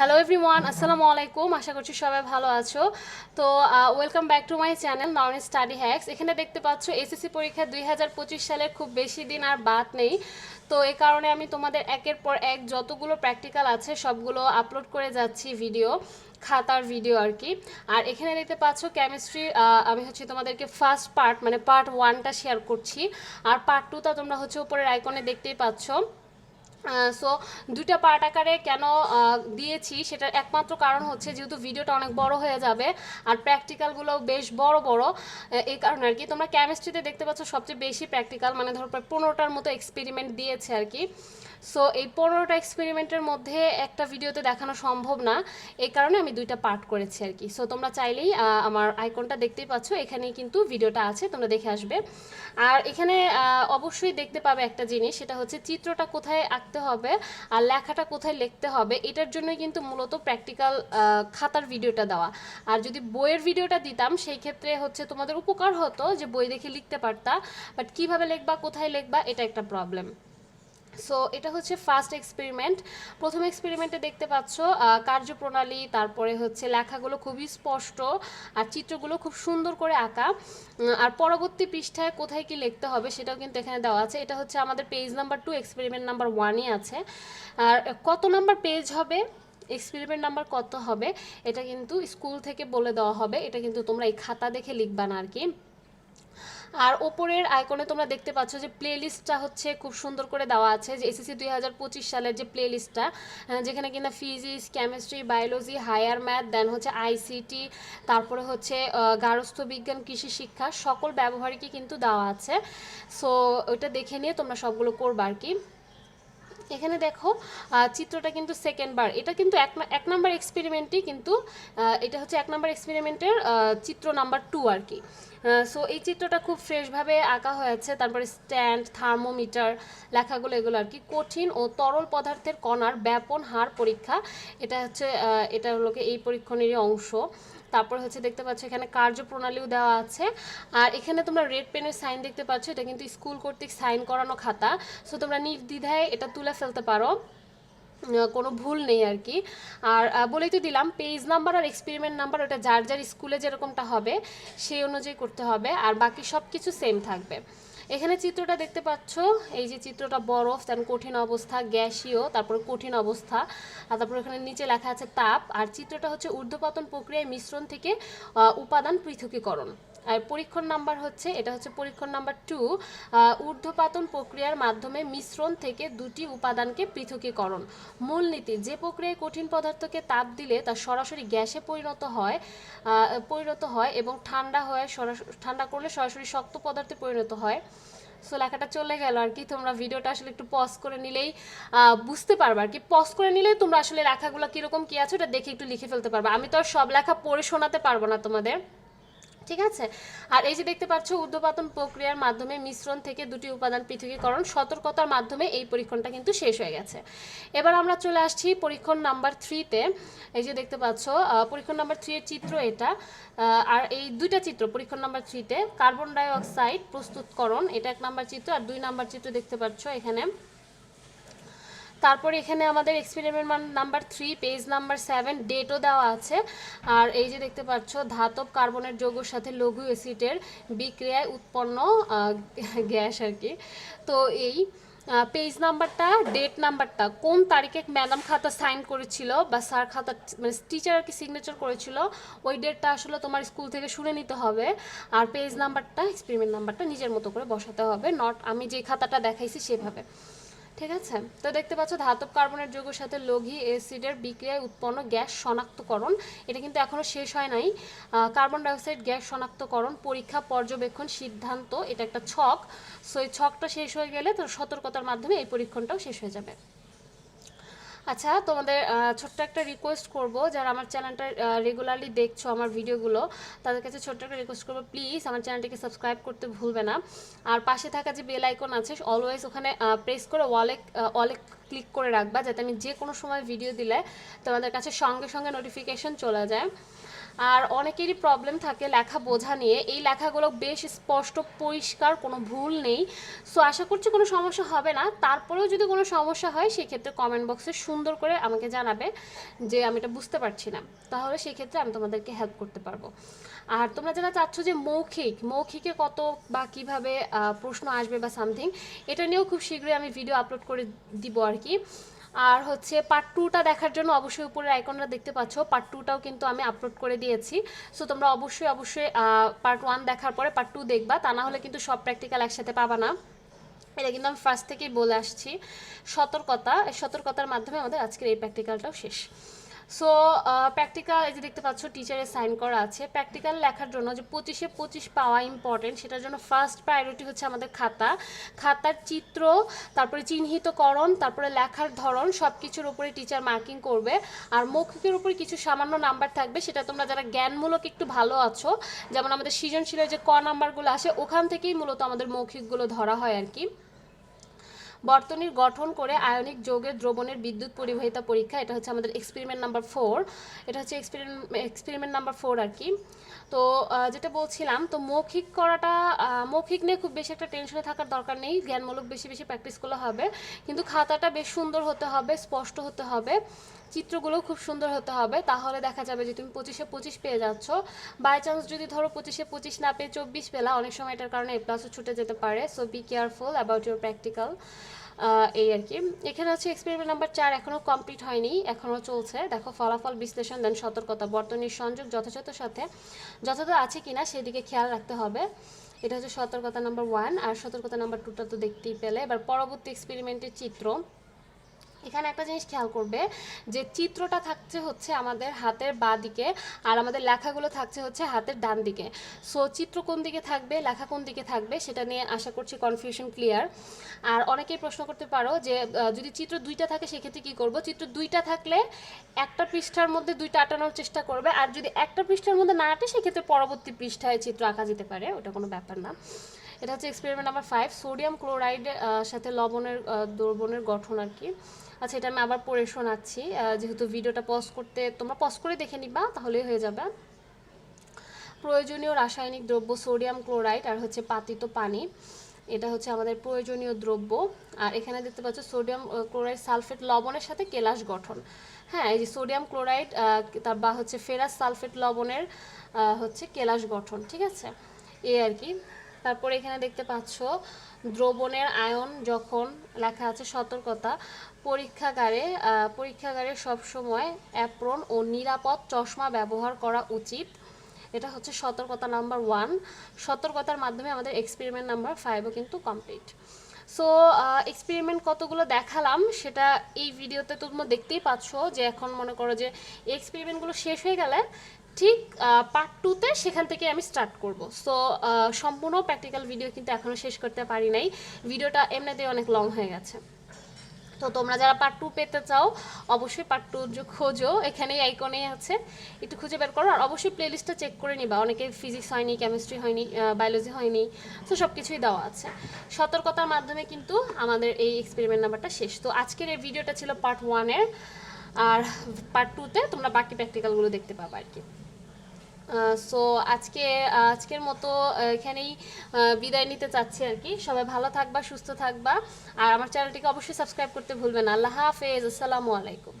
Hello everyone আসসালামু আলাইকুম আশা করছি সবাই ভালো আছো। তো welcome back to my channel non study hacks এখানে দেখতে পাচ্ছ এসএসসি পরীক্ষা দুই হাজার পঁচিশ সালের খুব বেশি দিন আর বাদ নেই। তো, এ কারণে আমি তোমাদের একের পর এক যতগুলো প্র্যাকটিক্যাল আছে, সবগুলো আপলোড করে যাচ্ছি ভিডিও খাতার ভিডিও আর কি। আর এখানে দেখতে পাচ্ছ কেমিস্ট্রি আমি হচ্ছে তোমাদেরকে ফার্স্ট পার্ট মানে পার্ট ওয়ানটা শেয়ার করছি। আর পার্ট টুটা তোমরা হচ্ছে উপরের আইকনে দেখতেই পাচ্ছ। সো দুইটা পার্ট আকারে কেন দিয়েছি সেটার একমাত্র কারণ হচ্ছে যেহেতু ভিডিওটা অনেক বড় হয়ে যাবে আর প্র্যাকটিক্যালগুলো বেশ বড় বড় এই কারণে আর কি। তোমরা কেমিস্ট্রিতে দেখতে পাচ্ছ সবচেয়ে বেশি প্র্যাকটিক্যাল মানে ধরো প্রায় পনেরোটার মতো এক্সপেরিমেন্ট দিয়েছে আর কি। সো এই পনেরোটা এক্সপেরিমেন্টের মধ্যে একটা ভিডিওতে দেখানো সম্ভব না। এই কারণে আমি দুইটা পার্ট করেছি আর কি। সো তোমরা চাইলেই আমার আইকনটা দেখতেই পাচ্ছ। এখানেই কিন্তু ভিডিওটা আছে, তোমরা দেখে আসবে। আর এখানে অবশ্যই দেখতে পাবে একটা জিনিস, সেটা হচ্ছে চিত্রটা কোথায় আঁকতে হবে আর লেখাটা কোথায় লিখতে হবে। এটার জন্যই কিন্তু মূলত প্র্যাকটিক্যাল খাতার ভিডিওটা দেওয়া। আর যদি বইয়ের ভিডিওটা দিতাম, সেই ক্ষেত্রে হচ্ছে তোমাদের উপকার হতো যে বই দেখে লিখতে পারতা বাট কীভাবে লিখবা, কোথায় লিখবা, এটা একটা প্রবলেম সো এটা হচ্ছে ফার্স্ট এক্সপেরিমেন্ট প্রথম এক্সপেরিমেন্টে দেখতে পাচ্ছ কার্যপ্রণালী, তারপরে হচ্ছে লেখাগুলো খুবই স্পষ্ট আর চিত্রগুলো খুব সুন্দর করে আঁকা। আর পরবর্তী পৃষ্ঠায় কোথায় কি লিখতে হবে সেটাও কিন্তু এখানে দেওয়া আছে। এটা হচ্ছে আমাদের page number two experiment number ওয়ানই আছে। আর কত নাম্বার পেজ হবে? এক্সপেরিমেন্ট নাম্বার কত হবে? এটা কিন্তু স্কুল থেকে বলে দেওয়া হবে। এটা কিন্তু তোমরা এই খাতা দেখে লিখবা না আর কি। আর ওপরের আইকনে তোমরা দেখতে পাচ্ছ যে প্লে লিস্টটা হচ্ছে খুব সুন্দর করে দেওয়া আছে, যে এসএসসি দুই হাজার পঁচিশ সালের যে প্লে লিস্টটা যেখানে কিনা physics chemistry biology higher math then হচ্ছে আইসিটি তারপরে হচ্ছে গার্হস্থ বিজ্ঞান, কৃষি শিক্ষা, সকল ব্যবহারিকই কিন্তু দেওয়া আছে। সো ওইটা দেখে নিয়ে তোমরা সবগুলো করবা আর কি। এখানে দেখো চিত্রটা কিন্তু সেকেন্ড বার এটা কিন্তু এক এক নাম্বার এক্সপেরিমেন্টই কিন্তু এটা হচ্ছে এক নাম্বার এক্সপেরিমেন্টের চিত্র নাম্বার টু আর কি। সো এই চিত্রটা খুব ফ্রেশভাবে আঁকা হয়েছে, তারপরে স্ট্যান্ড থার্মোমিটার লেখাগুলো এগুলো আর কি। কঠিন ও তরল পদার্থের কণার ব্যাপন হার পরীক্ষা। এটা হচ্ছে এটা হলো এই পরীক্ষণেরই অংশ। তারপর হচ্ছে দেখতে পাচ্ছ এখানে কার্যপ্রণালীও দেওয়া আছে। আর এখানে তোমরা রেড পেনের সাইন দেখতে পাচ্ছ, এটা কিন্তু স্কুল কর্তৃক সাইন করানো খাতা। সো তোমরা নির্দ্বিধায় এটা তুলে ফেলতে পারো। কোনো ভুল নেই আর কি। আর বলেই তো দিলাম পেজ নাম্বার আর এক্সপেরিমেন্ট নাম্বার ওটা যার যার স্কুলে যেরকমটা হবে, সেই অনুযায়ী করতে হবে। আর বাকি সব কিছু সেম থাকবে। এখানে চিত্রটা দেখতে পাচ্ছ? এই যে চিত্রটা বরফ তেমন কঠিন অবস্থা, গ্যাসীয়, তারপর কঠিন অবস্থা, আর তারপর এখানে নিচে লেখা আছে তাপ, আর চিত্রটা হচ্ছে ঊর্ধ্বপাতন প্রক্রিয়ায় মিশ্রণ থেকে উপাদান পৃথকীকরণ। আর পরীক্ষণ নাম্বার হচ্ছে, এটা হচ্ছে পরীক্ষণ নাম্বার টু ঊর্ধ্বপাতন প্রক্রিয়ার মাধ্যমে মিশ্রণ থেকে দুটি উপাদানকে পৃথকীকরণ। মূলনীতি, যে প্রক্রিয়ায় কঠিন পদার্থকে তাপ দিলে তা সরাসরি গ্যাসে পরিণত হয় পরিণত হয় এবং ঠান্ডা হয় সরাসরি ঠান্ডা করলে সরাসরি শক্ত পদার্থে পরিণত হয়। সো লেখাটা চলে গেল আর কি, তোমরা ভিডিওটা আসলে একটু পজ করে নিলেই বুঝতে পারবে আর কি। পজ করে নিলেই তোমরা আসলে লেখাগুলো কীরকম কী আছে ওটা দেখে একটু লিখে ফেলতে পারবে। আমি তো আর সব লেখা পড়ে শোনাতে পারব না তোমাদের। ঠিক আছে? আর এই যে দেখতে পাচ্ছ, ঊর্ধ্বপাতন প্রক্রিয়ার মাধ্যমে মিশ্রণ থেকে দুটি উপাদান পৃথকীকরণ, সতর্কতার মাধ্যমে এই পরীক্ষণটা কিন্তু শেষ হয়ে গেছে। এবার আমরা চলে আসছি পরীক্ষণ নাম্বার থ্রিতে এই যে দেখতে পাচ্ছ পরীক্ষণ নাম্বার থ্রি এর চিত্র এটা। আর এই দুইটা চিত্র, পরীক্ষণ নাম্বার থ্রিতে কার্বন ডাই অক্সাইড প্রস্তুতকরণ, এটা এক নাম্বার চিত্র, আর দুই নাম্বার চিত্র দেখতে পাচ্ছ এখানে। তারপর এখানে আমাদের experiment number three page number seven ডেটও দেওয়া আছে। আর এই যে দেখতে পাচ্ছ, ধাতব কার্বনের যৌগের সাথে লঘু অ্যাসিডের বিক্রিয়ায় উৎপন্ন গ্যাস আর কি। তো এই পেজ নাম্বারটা ডেট নাম্বারটা কোন তারিখে ম্যাডাম খাতা সাইন করেছিল বা স্যার খাতা মানে টিচার আর কি সিগনেচার করেছিল, ওই ডেটটা আসলে তোমার স্কুল থেকে শুনে নিতে হবে। আর পেজ নাম্বারটা এক্সপেরিমেন্ট নাম্বারটা নিজের মতো করে বসাতে হবে। নট আমি যে খাতাটা দেখাইছি সেভাবে। ঠিক আছে? তো দেখতে পাচ্ছ, ধাতব কার্বনের যৌগের সাথে লঘি অ্যাসিডের বিক্রিয়ায় উৎপন্ন গ্যাস শনাক্তকরণ। এটা কিন্তু এখনও শেষ হয় নাই। কার্বন ডাইঅক্সাইড গ্যাস শনাক্তকরণ পরীক্ষা পর্যবেক্ষণ সিদ্ধান্ত, এটা একটা ছক। সো এই ছকটা শেষ হয়ে গেলে তো সতর্কতার মাধ্যমে এই পরীক্ষণটাও শেষ হয়ে যাবে। আচ্ছা তোমাদের ছোট্ট একটা রিকোয়েস্ট করব যারা আমার চ্যানেলটা রেগুলারলি দেখছ আমার ভিডিওগুলো তাদের কাছে ছোট্ট একটা রিকোয়েস্ট করব প্লিজ আমার চ্যানেলটিকে সাবস্ক্রাইব করতে ভুলবে না। আর পাশে থাকা যে বেল আইকন আছে অলওয়েজ ওখানে প্রেস করে ওয়ালে ওয়ালে ক্লিক করে রাখবা, যাতে আমি যে কোনো সময় ভিডিও দিলে তোমাদের কাছে সঙ্গে সঙ্গে নোটিফিকেশন চলে যায়। আর অনেকেরই প্রবলেম থাকে লেখা বোঝা নিয়ে। এই লেখাগুলো বেশ স্পষ্ট, পরিষ্কার, কোনো ভুল নেই। সো আশা করছি কোনো সমস্যা হবে না। তারপরেও যদি কোনো সমস্যা হয়, সেক্ষেত্রে কমেন্ট বক্সে সুন্দর করে আমাকে জানাবে যে আমি এটা বুঝতে পারছি না। তাহলে সেক্ষেত্রে আমি তোমাদেরকে হেল্প করতে পারব। আর তোমরা যারা চাচ্ছ যে মৌখিক, মৌখিকে কত বা কীভাবে প্রশ্ন আসবে বা সামথিং এটা নিয়েও খুব শীঘ্রই আমি ভিডিও আপলোড করে দিব আর কি। আর হচ্ছে পার্ট টুটা দেখার জন্য অবশ্যই উপরের আইকনটা দেখতে পাচ্ছ। পার্ট টুটাও কিন্তু আমি আপলোড করে দিয়েছি। সো তোমরা অবশ্যই অবশ্যই পার্ট ওয়ান দেখার পরে পার্ট টু দেখবা। তা না হলে কিন্তু সব প্র্যাকটিক্যাল একসাথে পাবা না। এটা কিন্তু আমি ফার্স্ট থেকেই বলে আসছি। সতর্কতা, সতর্কতার মাধ্যমে আমাদের আজকের এই প্র্যাকটিক্যালটাও শেষ। সো প্র্যাকটিক্যাল এই যে দেখতে পাচ্ছ টিচারের সাইন করা আছে। প্র্যাকটিক্যাল লেখার জন্য যে পঁচিশে পঁচিশ পাওয়া ইম্পর্টেন্ট সেটার জন্য ফার্স্ট প্রায়োরিটি হচ্ছে আমাদের খাতা। খাতার চিত্র, তারপরে চিহ্নিতকরণ, তারপরে লেখার ধরন সব কিছুর উপরে টিচার মার্কিং করবে। আর মৌখিকের উপরে কিছু সামান্য নাম্বার থাকবে, সেটা তোমরা যারা জ্ঞানমূলক একটু ভালো আছো, যেমন আমাদের সৃজনশীলের যে ক নাম্বারগুলো আসে, ওখান থেকেই মূলত আমাদের মৌখিকগুলো ধরা হয় আর কি। বর্তনীর গঠন করে আয়নিক যৌগের দ্রবণের বিদ্যুৎ পরিবাহিতা পরীক্ষা, এটা হচ্ছে আমাদের এক্সপেরিমেন্ট নাম্বার ফোর এটা হচ্ছে এক্সপেরিমেন্ট এক্সপেরিমেন্ট নাম্বার ফোর আর কি। তো যেটা বলছিলাম, তো মৌখিক করাটা মৌখিক নিয়ে খুব বেশি একটা টেনশনে থাকার দরকার নেই, জ্ঞানমূলক বেশি বেশি প্র্যাকটিস করলে হবে, কিন্তু খাতাটা বেশ সুন্দর হতে হবে, স্পষ্ট হতে হবে। চিত্রগুলো খুব সুন্দর হতে হবে, তাহলে দেখা যাবে যে তুমি পঁচিশে পঁচিশ পেয়ে যাচ্ছ। বাই চান্স যদি ধরো পঁচিশে পঁচিশ না পেয়ে চব্বিশ পেলা, অনেক সময় এটার কারণে এ প্লাসও ছুটে যেতে পারে। So be careful about your practical এই আর কি। এখানে হচ্ছে এক্সপেরিমেন্ট নাম্বার চার এখনও কমপ্লিট হয়নি এখনও চলছে। দেখো ফলাফল, বিশ্লেষণ দেন সতর্কতা বর্তনীর সংযোগ, যথাযথ সাথে। যথাযথ আছে কিনা সেদিকে খেয়াল রাখতে হবে। এটা হচ্ছে সতর্কতা নাম্বার ওয়ান আর সতর্কতা নাম্বার টুটা তো দেখতেই পেলে। এবার পরবর্তী এক্সপেরিমেন্টের চিত্র। এখানে একটা জিনিস খেয়াল করবে, যে চিত্রটা থাকছে হচ্ছে আমাদের হাতের বাঁ দিকে, আর আমাদের লেখাগুলো থাকছে হচ্ছে হাতের ডান দিকে। সো চিত্র কোন দিকে থাকবে, লেখা কোন দিকে থাকবে, সেটা নিয়ে আশা করছি কনফিউশন ক্লিয়ার আর অনেকেই প্রশ্ন করতে পারো যে যদি চিত্র দুইটা থাকে, সেক্ষেত্রে কি করব? চিত্র দুইটা থাকলে একটা পৃষ্ঠার মধ্যে দুইটা আটানোর চেষ্টা করবে, আর যদি একটা পৃষ্ঠার মধ্যে না আটে, সেক্ষেত্রে পরবর্তী পৃষ্ঠায় চিত্র আঁকা যেতে পারে, ওটা কোনো ব্যাপার না। এটা হচ্ছে এক্সপেরিমেন্ট নাম্বার ফাইভ সোডিয়াম ক্লোরাইডের সাথে লবণের দ্রবণের গঠন আর কি। আচ্ছা এটা আমি আবার পড়ে শোনাচ্ছি। যেহেতু ভিডিওটা পজ করতে, তোমরা পজ করে দেখে নিবা, তাহলেই হয়ে যাবে। প্রয়োজনীয় রাসায়নিক দ্রব্য সোডিয়াম ক্লোরাইড আর হচ্ছে পাতিত পানি। এটা হচ্ছে আমাদের প্রয়োজনীয় দ্রব্য। আর এখানে দেখতে পাচ্ছ সোডিয়াম ক্লোরাইড সালফেট লবণের সাথে কেলাস গঠন। হ্যাঁ এই যে সোডিয়াম ক্লোরাইড তার বা হচ্ছে ফেরাস সালফেট লবণের হচ্ছে কেলাস গঠন, ঠিক আছে? এই আর কি। তারপরে এখানে দেখতে পাচ্ছ, দ্রবণের আয়ন যখন লেখা আছে সতর্কতা, পরীক্ষাগারে পরীক্ষাগারে সবসময় অ্যাপ্রন ও নিরাপদ চশমা ব্যবহার করা উচিত। এটা হচ্ছে সতর্কতা নাম্বার ওয়ান। সতর্কতার মাধ্যমে আমাদের এক্সপেরিমেন্ট নাম্বার ফাইভও কিন্তু কমপ্লিট সো এক্সপেরিমেন্ট কতগুলো দেখালাম সেটা এই ভিডিওতে তোমরা দেখতেই পাচ্ছ যে এখন মনে করো যে এক্সপেরিমেন্টগুলো শেষ হয়ে গেলে ঠিক পার্ট টুতে সেখান থেকে আমি স্টার্ট করব। সো সম্পূর্ণ প্র্যাকটিক্যাল ভিডিও কিন্তু এখনও শেষ করতে পারি নাই। ভিডিওটা এমনিতেই অনেক লং হয়ে গেছে। তো তোমরা যারা পার্ট টু পেতে চাও, অবশ্যই পার্ট টু খোঁজো। এখানেই আইকনেই আছে। একটু খুঁজে বের করো। আর অবশ্যই প্লেলিস্টটা চেক করে নিবা। অনেকে ফিজিক্স হয়নি কেমিস্ট্রি হয়নি বায়োলজি হয়নি, তো সব কিছুই দেওয়া আছে। সতর্কতার মাধ্যমে কিন্তু আমাদের এই এক্সপেরিমেন্ট নাম্বারটা শেষ। তো আজকের এই ভিডিওটা ছিল পার্ট ওয়ানের আর পার্ট টুতে তোমরা বাকি প্র্যাকটিক্যালগুলো দেখতে পাবো আর কি। সো আজকে আজকের মতো এখানেই বিদায় নিতে চাচ্ছি আর কি। সবাই ভালো থাকবা, সুস্থ থাকবা। আর আমার চ্যানেলটিকে অবশ্যই সাবস্ক্রাইব করতে ভুলবেন আল্লাহ হাফেজ। আসসালামু আলাইকুম।